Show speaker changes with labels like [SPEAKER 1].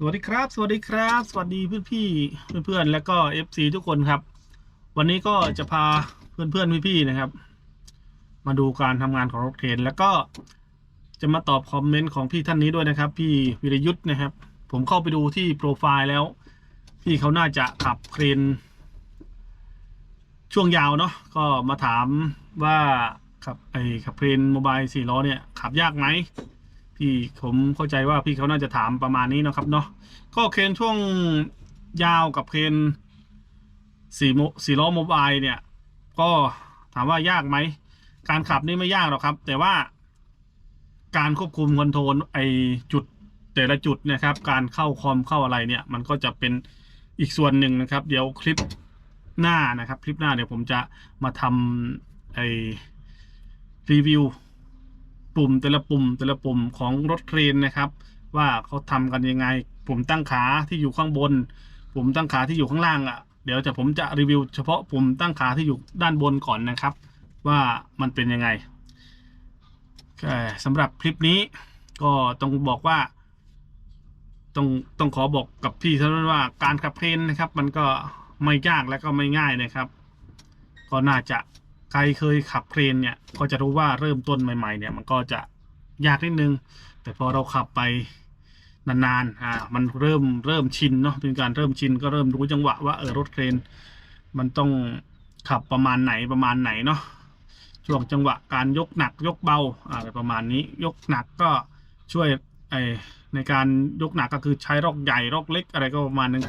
[SPEAKER 1] สวัสดีครับ สวัสดีครับ สวัสดีเพื่อนพี่ๆเพื่อนๆและก็ FC ทุกคนครับ วันนี้ก็จะพาเพื่อนๆพี่ๆนะครับ มาดูการทำงานของรถเคนแล้วก็จะมาตอบคอมเมนต์ของพี่ท่านนี้ด้วยนะครับ พี่วิรยุทธ์นะครับ ผมเข้าไปดูที่โปรไฟล์แล้ว พี่เขาน่าจะขับเครนช่วงยาวเนาะก็มาถามว่าขับไอ้ขับเครนโมบายสี่ล้อเนี่ยขับยากไหม พี่ผมเข้าใจว่าพี่เขาน่าจะถามประมาณนี้นะครับเนาะก็เครนช่วงยาวกับเครนสี่โมสี่ล้อโมบายเนี่ย ก็ถามว่ายากไหม การขับนี่ไม่ยากหรอกครับ แต่ว่าการควบคุมคอนโทรลไอจุดแต่ละจุดนะครับ การเข้าคอมเข้าอะไรเนี่ย มันก็จะเป็นอีกส่วนหนึ่งนะครับ เดี๋ยวคลิปหน้านะครับ คลิปหน้าเดี๋ยวผมจะมาทำไอรีวิว ปุ่มแต่ละปุ่มแต่ละปุ่มของรถเครนนะครับ ว่าเขาทำกันยังไง ปุ่มตั้งขาที่อยู่ข้างบน ปุ่มตั้งขาที่อยู่ข้างล่างอะเดี๋ยวจะผมจะรีวิว เฉพาะปุ่มตั้งขาที่อยู่ด้านบนก่อนนะครับ ว่ามันเป็นยังไงสำหรับคลิปนี้ก็ต้องบอกว่า ต้องต้องขอบอกกับพี่ท่านั้นว่าการขับเครนนะครับ มันก็ไม่ยากและก็ไม่ง่ายนะครับ ก็น่าจะ ใครเคยขับเครนเนี่ยก็จะรู้ว่าเริ่มต้นใหม่ๆเนี่ยมันก็จะยากนิดนึง แต่พอเราขับไปนานๆอ่ามันเริ่มเริ่มชินเนาะเป็นการเริ่มชินก็เริ่มรู้จังหวะว่าเออรถเครนมันต้องขับประมาณไหนประมาณไหนเนาะช่วงจังหวะการยกหนักยกเบาอะไรประมาณนี้ ยกหนักก็ช่วยไอในการยกหนักก็คือใช้รอกใหญ่รอกเล็กอะไรก็ประมาณนึง